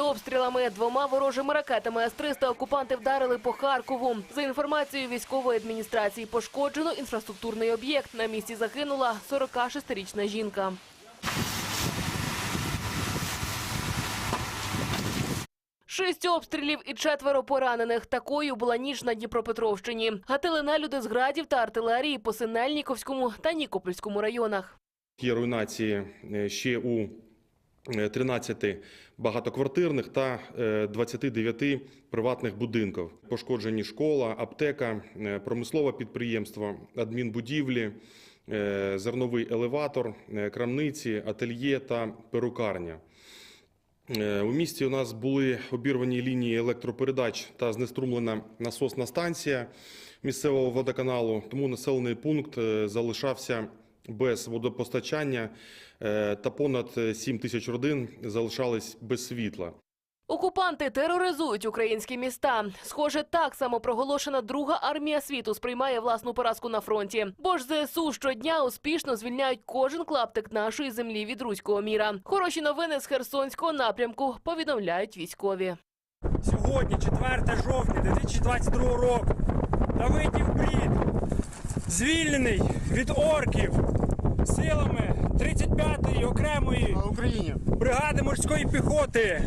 обстрілами. Двома ворожими ракетами С-300 окупанти вдарили по Харкову. За інформацією військової адміністрації, пошкоджено інфраструктурний об'єкт. На місці загинула 46-річна жінка. Шість обстрілів і четверо поранених. Такою була ніч на Дніпропетровщині. Гатили нелюди з градів та артилерії по Синельніковському та Нікопольському районах. Є руйнації е, ще у 13 багатоквартирних та е, 29 приватних будинків. Пошкоджені школа, аптека, е, промислове підприємство, адмінбудівлі, е, зерновий елеватор, е, крамниці, ательє та перукарня. Е, У місті у нас були обірвані лінії електропередач та знеструмлена насосна станція місцевого водоканалу, тому населений пункт е, залишався без водопостачання е, та понад 7 тисяч родин залишались без світла. Окупанти тероризують українські міста. Схоже, так само проголошена друга армія світу сприймає власну поразку на фронті. Бо ж ЗСУ щодня успішно звільняють кожен клаптик нашої землі від руського міра. Хороші новини з Херсонського напрямку повідомляють військові. Сьогодні, 4 жовтня 2022 року, Давидів Брід звільнений від орків силами 35-ї окремої бригади морської піхоти,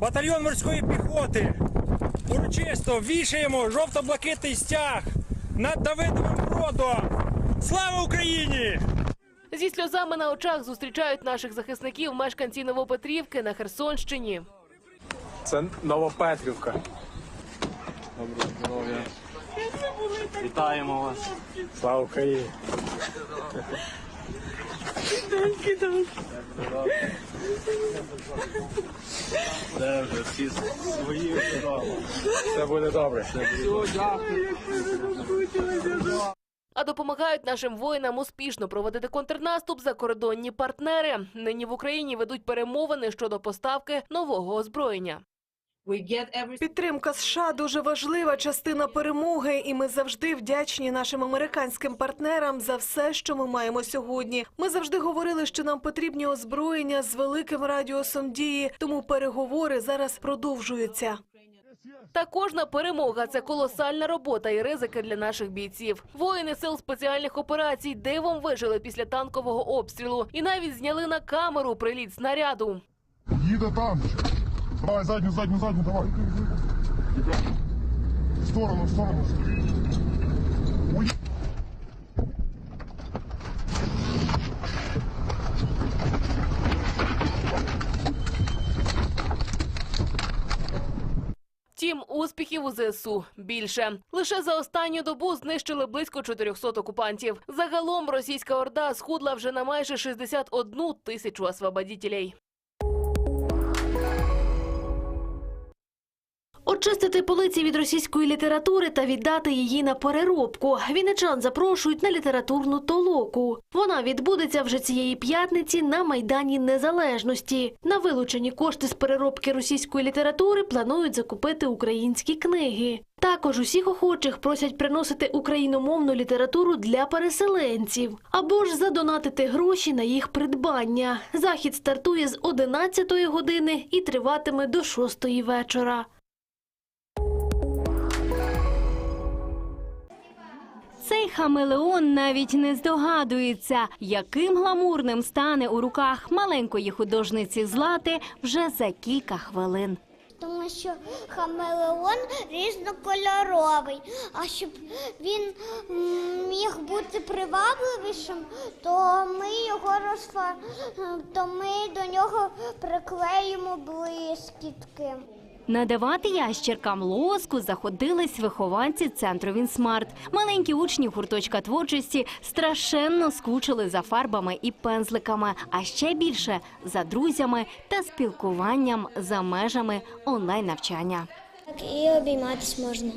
батальйон морської піхоти. Урочисто вішаємо жовто-блакитний стяг над Давидовим Бродом. Слава Україні! Зі сльозами на очах зустрічають наших захисників мешканці Новопетрівки на Херсонщині. Це Новопетрівка. Доброго здоров'я. Вітаємо вас. Слава Україні! Де вже всі свої вдома. Все буде добре. А допомагають нашим воїнам успішно проводити контрнаступ закордонні партнери. Нині в Україні ведуть перемовини щодо поставки нового озброєння. Підтримка США дуже важлива частина перемоги, і ми завжди вдячні нашим американським партнерам за все, що ми маємо сьогодні. Ми завжди говорили, що нам потрібні озброєння з великим радіусом дії, тому переговори зараз продовжуються. Та кожна перемога це колосальна робота і ризики для наших бійців. Воїни сил спеціальних операцій дивом вижили після танкового обстрілу і навіть зняли на камеру приліт снаряду. Їде там. Давай, задню, задню, задню, давай. В сторону, в сторону. Ой. Втім, успіхів у ЗСУ більше. Лише за останню добу знищили близько 400 окупантів. Загалом російська орда схудла вже на майже 61 тисячу освободітелей. Очистити полиці від російської літератури та віддати її на переробку. Вінничан запрошують на літературну толоку. Вона відбудеться вже цієї п'ятниці на Майдані Незалежності. На вилучені кошти з переробки російської літератури планують закупити українські книги. Також усіх охочих просять приносити україномовну літературу для переселенців або ж задонатити гроші на їх придбання. Захід стартує з 11 години і триватиме до 6 вечора. Хамелеон навіть не здогадується, яким гламурним стане у руках маленької художниці Злати вже за кілька хвилин. Тому що хамелеон різнокольоровий. А щоб він міг бути привабливішим, то ми його розфа... то ми до нього приклеїмо блискітки. Надавати ящеркам лоску заходились вихованці центру Вінсмарт. Маленькі учні гурточка творчості страшенно скучили за фарбами і пензликами, а ще більше за друзями та спілкуванням за межами онлайн-навчання. Так і обійматись можна.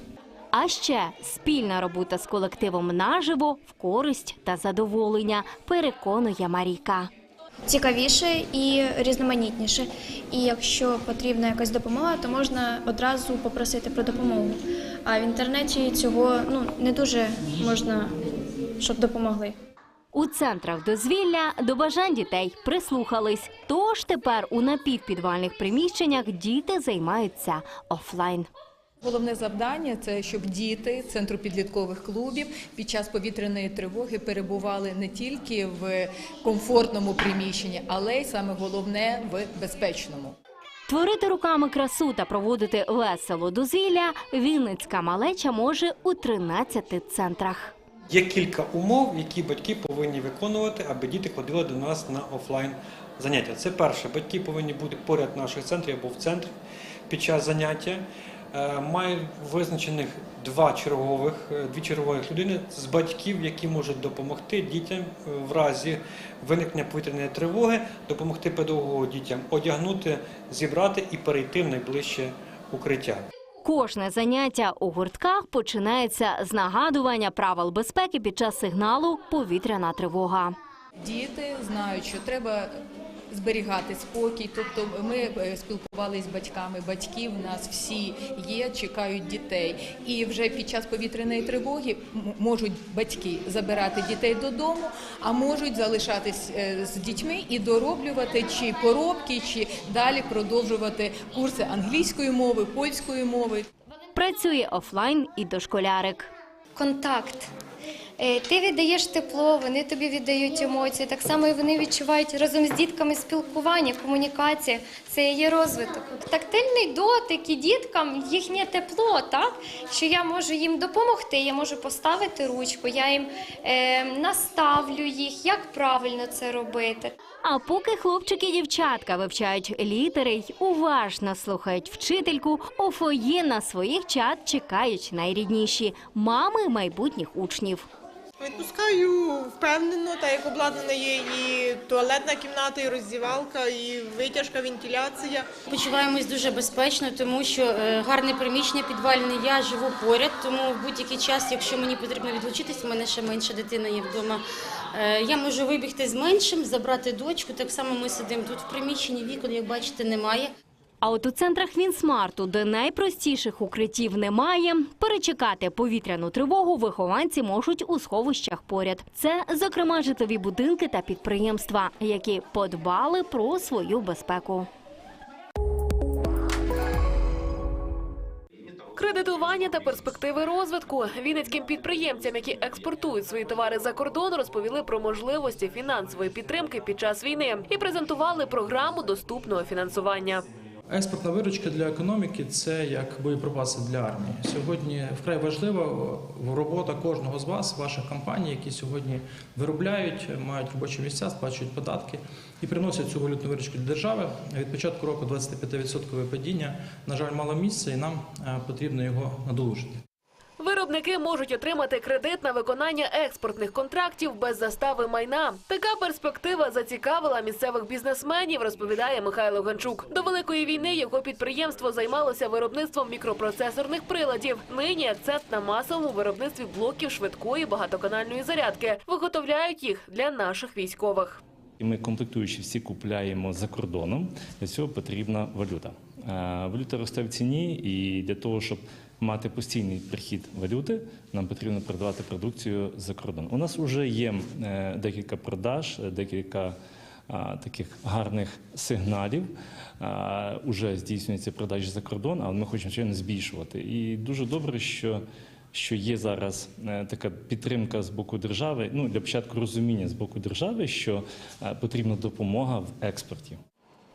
А ще спільна робота з колективом наживо в користь та задоволення, переконує Марійка. Цікавіше і різноманітніше. І якщо потрібна якась допомога, то можна одразу попросити про допомогу. А в інтернеті цього ну не дуже можна, щоб допомогли. У центрах дозвілля до бажань дітей прислухались. Тож тепер у напівпідвальних приміщеннях діти займаються офлайн. Головне завдання це щоб діти центру підліткових клубів під час повітряної тривоги перебували не тільки в комфортному приміщенні, але й саме головне в безпечному. Творити руками красу та проводити весело дозвілля Вінницька малеча може у 13 центрах. Є кілька умов, які батьки повинні виконувати, аби діти ходили до нас на офлайн заняття. Це перше, батьки повинні бути поряд наших центрів або в центрі під час заняття. Е, Мають визначених два чергових, е, дві чергових людини з батьків, які можуть допомогти дітям е, в разі виникнення повітряної тривоги, допомогти педагогу дітям одягнути, зібрати і перейти в найближче укриття. Кожне заняття у гуртках починається з нагадування правил безпеки під час сигналу повітряна тривога. Діти знають, що треба зберігати спокій. Тобто ми е, спілкувалися з батьками. Батьки в нас всі є, чекають дітей. І вже під час повітряної тривоги можуть батьки забирати дітей додому, а можуть залишатись е, з дітьми і дороблювати чи поробки, чи далі продовжувати курси англійської мови, польської мови. Працює офлайн і дошколярик. Контакт. Е, Ти віддаєш тепло, вони тобі віддають емоції. Так само і вони відчувають разом з дітками спілкування, комунікація. Це є розвиток. Тактильний дотик і діткам їхнє тепло, так що я можу їм допомогти, я можу поставити ручку, я їм е, наставлю їх, як правильно це робити. А поки хлопчики і дівчатка вивчають літери й уважно слухають вчительку, у фоє на своїх чат чекають найрідніші мами майбутніх учнів. Відпускаю впевнено, так як обладнана є і туалетна кімната, і роздівалка, і витяжка, вентиляція. Почуваємось дуже безпечно, тому що е, гарне приміщення підвальне. Я живу поряд, тому в будь-який час, якщо мені потрібно відлучитись, у мене ще менша дитина є вдома. е, Я можу вибігти з меншим, забрати дочку. Так само ми сидимо тут в приміщенні. Вікон, як бачите, немає. А от у центрах Вінсмарту, де найпростіших укриттів немає, перечекати повітряну тривогу вихованці можуть у сховищах поряд. Це, зокрема, житлові будинки та підприємства, які подбали про свою безпеку. Кредитування та перспективи розвитку вінницьким підприємцям, які експортують свої товари за кордон, розповіли про можливості фінансової підтримки під час війни і презентували програму доступного фінансування. Експортна виручка для економіки це як боєприпаси для армії. Сьогодні вкрай важлива робота кожного з вас, ваших компаній, які сьогодні виробляють, мають робочі місця, сплачують податки і приносять цю валютну виручку для держави. Від початку року 25% падіння, на жаль, мало місця, і нам е, потрібно його надолужити. Виробники можуть отримати кредит на виконання експортних контрактів без застави майна. Така перспектива зацікавила місцевих бізнесменів, розповідає Михайло Гончук. До великої війни його підприємство займалося виробництвом мікропроцесорних приладів. Нині акцент на масовому виробництві блоків швидкої багатоканальної зарядки. Виготовляють їх для наших військових. Ми комплектуючі всі купляємо за кордоном. Для цього потрібна валюта. Е, Валюта росте в ціні, і для того, щоб мати постійний прихід валюти, нам потрібно продавати продукцію за кордон. У нас вже є е, декілька продаж, е, декілька таких гарних сигналів. Уже здійснюються продажі за кордон, але ми хочемо ще не збільшувати. І дуже добре, що що є зараз е, така підтримка з боку держави. Ну для початку розуміння з боку держави, що е, потрібна допомога в експорті.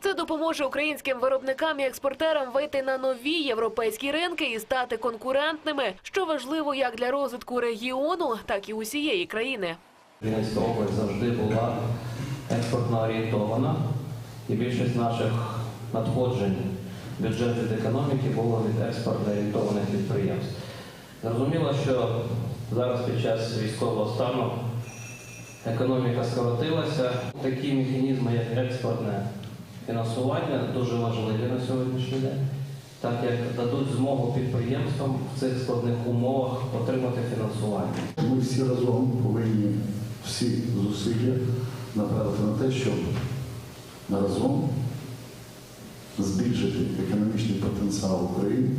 Це допоможе українським виробникам і експортерам вийти на нові європейські ринки і стати конкурентними, що важливо як для розвитку регіону, так і усієї країни. Вінницька область завжди була експортно орієнтована, і більшість наших надходжень в бюджет від економіки було від експортно орієнтованих підприємств. Зрозуміло, що зараз під час військового стану економіка скоротилася. Такі механізми, як експортне фінансування, дуже важливі на сьогоднішній день, так як дадуть змогу підприємствам в цих складних умовах отримати фінансування. Ми всі разом повинні всі зусилля направити на те, щоб разом збільшити економічний потенціал України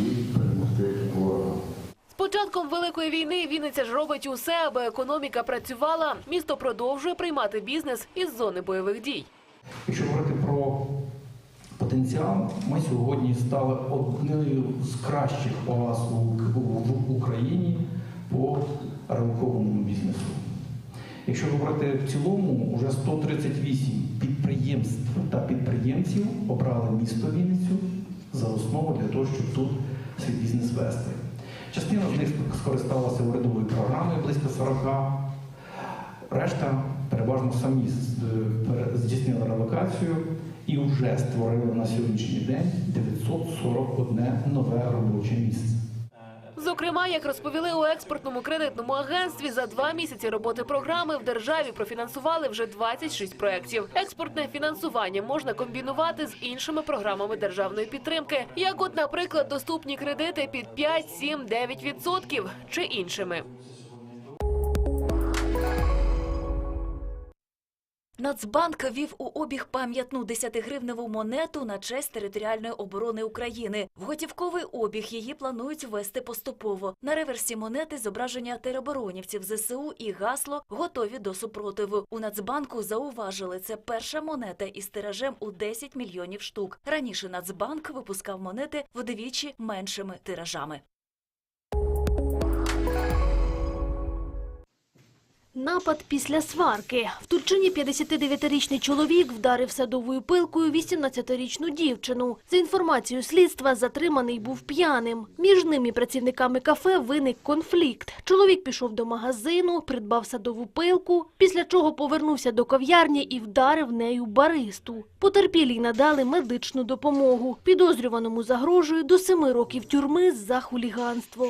і перемогти ворога. З початком великої війни Вінниця ж робить усе, аби економіка працювала. Місто продовжує приймати бізнес із зони бойових дій. Якщо говорити про потенціал, ми сьогодні стали однією з кращих у- в Україні по ринковому бізнесу. Якщо говорити в цілому, вже 138 підприємств та підприємців обрали місто Вінницю за основу для того, щоб тут свій бізнес вести. Частина з них скористалася урядовою програмою близько 40, Решта переважно самі здійснили релокацію і вже створили на сьогоднішній день 941 нове робоче місце. Зокрема, як розповіли у експортному кредитному агентстві, за два місяці роботи програми в державі профінансували вже 26 проєктів. Експортне фінансування можна комбінувати з іншими програмами державної підтримки, як, от, наприклад, доступні кредити під 5, 7, 9 відсотків чи іншими. Нацбанк ввів у обіг пам'ятну 10-гривневу монету на честь територіальної оборони України. В готівковий обіг її планують ввести поступово. На реверсі монети зображення тероборонівців ЗСУ і гасло готові до супротиву. У Нацбанку зауважили, це перша монета із тиражем у 10 мільйонів штук. Раніше Нацбанк випускав монети вдвічі меншими тиражами. Напад після сварки. В Турчині 59-річний чоловік вдарив садовою пилкою 18-річну дівчину. За інформацією слідства, затриманий був п'яним. Між ним і працівниками кафе виник конфлікт. Чоловік пішов до магазину, придбав садову пилку, після чого повернувся до кав'ярні і вдарив нею баристу. Потерпілій надали медичну допомогу. Підозрюваному загрожує до семи років тюрми за хуліганство.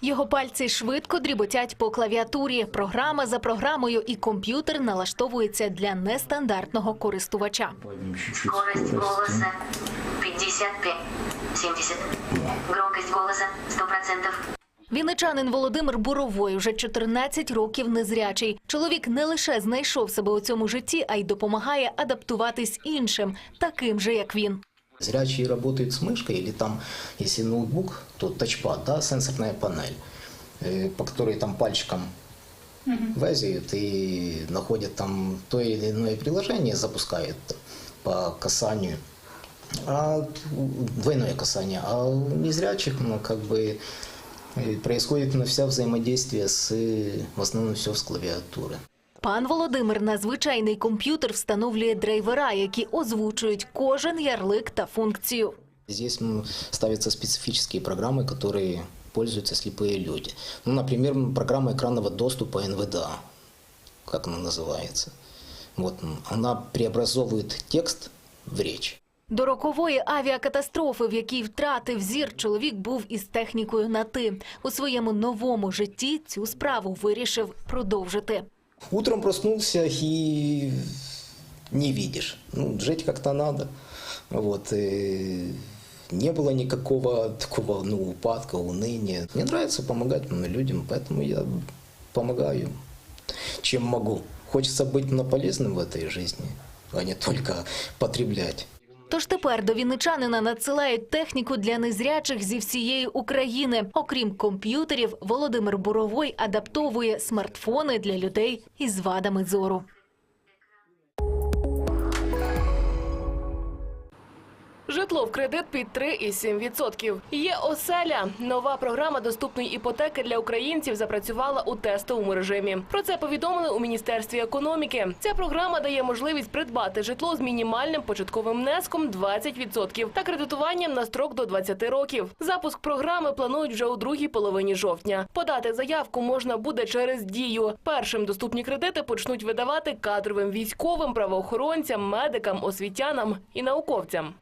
Його пальці швидко дріботять по клавіатурі. Програма за програмою, і комп'ютер налаштовується для нестандартного користувача. Скорость голоса 55, 70. Громкость голоса 100%. Вінничанин Володимир Буровой уже 14 років незрячий. Чоловік не лише знайшов себе у цьому житті, а й допомагає адаптуватись іншим, таким же як він. Зрячие работают с мышкой или там, если ноутбук, то тачпад, да, сенсорная панель, э, по которой там пальчиком везают и находят там то или иное приложение, запускают по касанию. А двойное касание. А у незрячих, ну, как бы э, происходит на вся взаимодействие с, э, в основном все с клавиатуры. Пан Володимир на звичайний комп'ютер встановлює драйвера, які озвучують кожен ярлик та функцію. Здесь м, ставятся специфические программы, которые пользуются слепые люди. Ну, например, м, программа экранного доступа НВДА, как она называется. Вот, м, она преобразовывает текст в речь. До рокової авіакатастрофи, в якій втратив зір, чоловік був із технікою на ти. У своєму новому житті цю справу вирішив продовжити. Утром проснулся и не видишь. Ну, жить как-то надо. Вот, и не было никакого такого ну, упадка, уныния. Мне нравится помогать ну, людям, поэтому я помогаю, чем могу. Хочется быть ну, полезным в этой жизни, а не только потреблять. Тож тепер до вінничанина надсилають техніку для незрячих зі всієї України. Окрім комп'ютерів, Володимир Буровой адаптовує смартфони для людей із вадами зору. Житло в кредит під 3,7%. Є оселя. Нова програма доступної іпотеки для українців запрацювала у тестовому режимі. Про це повідомили у міністерстві економіки. Ця програма дає можливість придбати житло з мінімальним початковим внеском 20% та кредитуванням на строк до 20 років. Запуск програми планують вже у другій половині жовтня. Подати заявку можна буде через дію. Першим доступні кредити почнуть видавати кадровим військовим, правоохоронцям, медикам, освітянам і науковцям.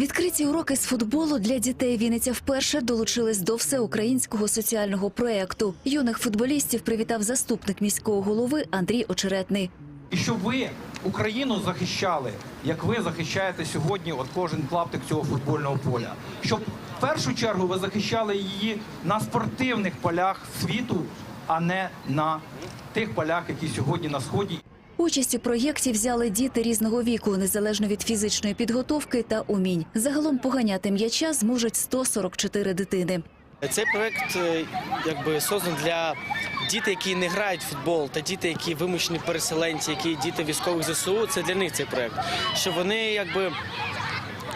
Відкриті уроки з футболу для дітей Вінниця вперше долучились до всеукраїнського соціального проєкту. Юних футболістів привітав заступник міського голови Андрій Очеретний. І щоб ви Україну захищали, як ви захищаєте сьогодні, от кожен клаптик цього футбольного поля. Щоб в першу чергу ви захищали її на спортивних полях світу, а не на тих полях, які сьогодні на сході. Участь у проєкті взяли діти різного віку, незалежно від фізичної підготовки та умінь. Загалом поганяти м'яча зможуть 144 дитини. Цей проект е, якби создан для дітей, які не грають в футбол, та діти, які вимушені переселенці, які діти військових ЗСУ. Це для них цей проект. Щоб вони якби.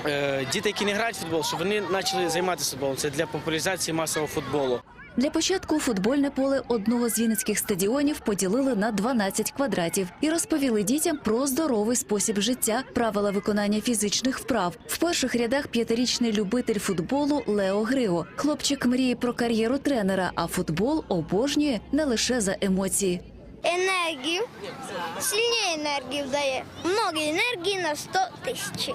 е, Діти, які не грають в футбол, щоб вони почали займатися футболом. Це для популяризації масового футболу. Для початку футбольне поле одного з вінницьких стадіонів поділили на 12 квадратів і розповіли дітям про здоровий спосіб життя, правила виконання фізичних вправ. В перших рядах п'ятирічний любитель футболу Лео Григо. Хлопчик мріє про кар'єру тренера, а футбол обожнює не лише за емоції. Енергію, сильніше енергію дає. Много енергії на 100 тисяч.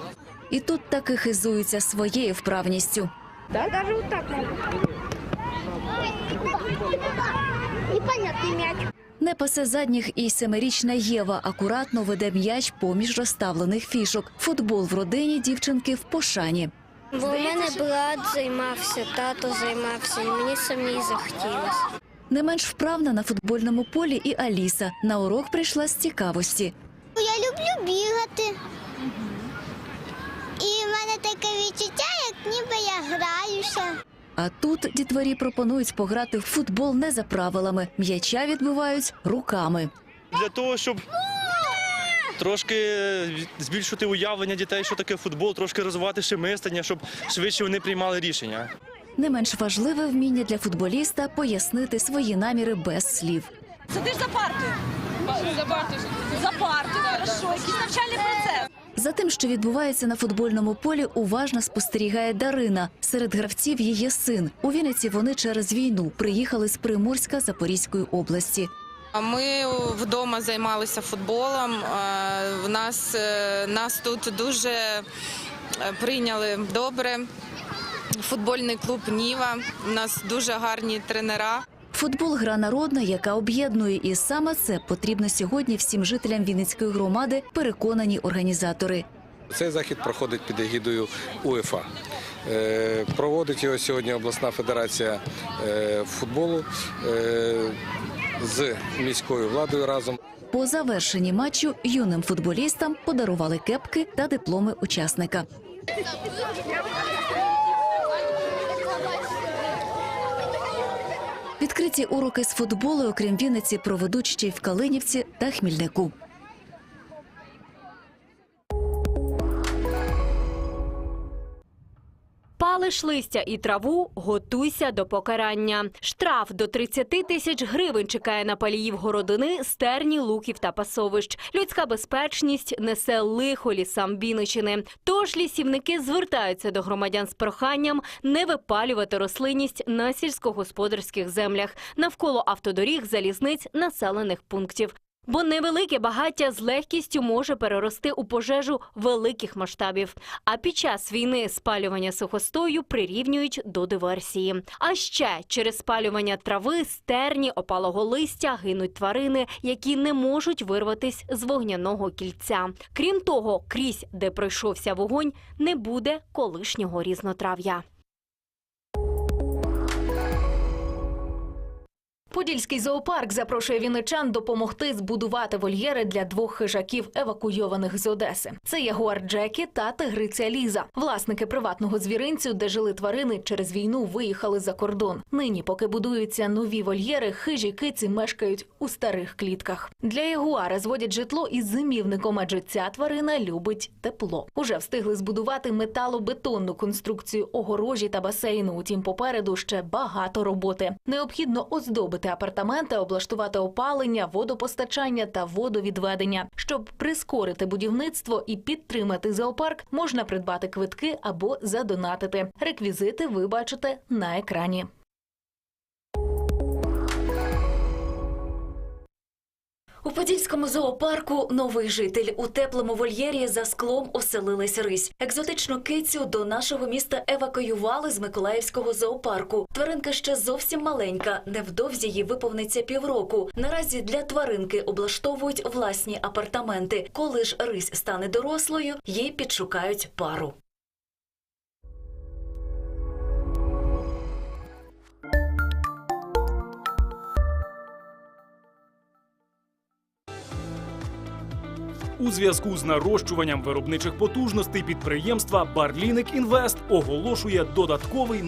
І тут таки хизуються своєю вправністю. Да? Даже вот так могу. Непонятный мяч. Не пасе задніх і семирічна Єва акуратно веде м'яч поміж розставлених фішок. Футбол в родині дівчинки в пошані. Бо у мене брат займався, тато займався, і мені самі захотілося. Не менш вправна на футбольному полі і Аліса. На урок прийшла з цікавості. Я люблю бігати. І в мене таке відчуття, як ніби я граюся. А тут дітворі пропонують пограти в футбол не за правилами. М'яча відбивають руками. для того, щоб трошки збільшити уявлення дітей, що таке футбол, трошки розвивати ще мислення, щоб швидше вони приймали рішення. Не менш важливе вміння для футболіста пояснити свої наміри без слів. Сидиш за партою. За партою. За партою, хорошо. Якийсь навчальний процес. За тим, що відбувається на футбольному полі, уважно спостерігає Дарина. Серед гравців її син. У Вінниці вони через війну приїхали з Приморська Запорізької області. Ми вдома займалися футболом. Е, В нас е, нас тут дуже е, прийняли добре. Футбольний клуб Ніва. У нас дуже гарні тренера. Футбол гра народна, яка об'єднує, і саме це потрібно сьогодні всім жителям Вінницької громади, переконані організатори. Цей захід проходить під егідою УЄФА. Е, Проводить його сьогодні обласна федерація е, футболу е, з міською владою разом. По завершенні матчу юним футболістам подарували кепки та дипломи учасника. Відкриті уроки з футболу, окрім Вінниці, проведуть ще й в Калинівці та Хмільнику. Палиш листя і траву, готуйся до покарання. Штраф до 30 тисяч гривень чекає на паліїв городини, стерні, луків та пасовищ. Людська безпечність несе лихо лісам Вінничини. Тож лісівники звертаються до громадян з проханням не випалювати рослинність на сільськогосподарських землях навколо автодоріг, залізниць, населених пунктів. Бо невелике багаття з легкістю може перерости у пожежу великих масштабів. А під час війни спалювання сухостою прирівнюють до диверсії. А ще через спалювання трави, стерні, опалого листя гинуть тварини, які не можуть вирватись з вогняного кільця. Крім того, крізь, де пройшовся вогонь, не буде колишнього різнотрав'я. Подільський зоопарк запрошує вінничан допомогти збудувати вольєри для двох хижаків, евакуйованих з Одеси. Це ягуар Джекі та тигриця Ліза. Власники приватного звіринцю, де жили тварини, через війну виїхали за кордон. Нині, поки будуються нові вольєри, хижі киці мешкають у старих клітках. Для ягуара зводять житло із зимівником, адже ця тварина любить тепло. Уже встигли збудувати металобетонну конструкцію огорожі та басейну. Утім, попереду ще багато роботи. Необхідно оздобити апартаменти, облаштувати опалення, водопостачання та водовідведення. Щоб прискорити будівництво і підтримати зоопарк, можна придбати квитки або задонатити. Реквізити ви бачите на екрані. У Подільському зоопарку новий житель у теплому вольєрі за склом оселилась рись. Екзотичну кицю до нашого міста евакуювали з Миколаївського зоопарку. Тваринка ще зовсім маленька. Невдовзі їй виповниться півроку. Наразі для тваринки облаштовують власні апартаменти. Коли ж рись стане дорослою, їй підшукають пару. У зв'язку з нарощуванням виробничих потужностей підприємства Барліник Інвест оголошує додатковий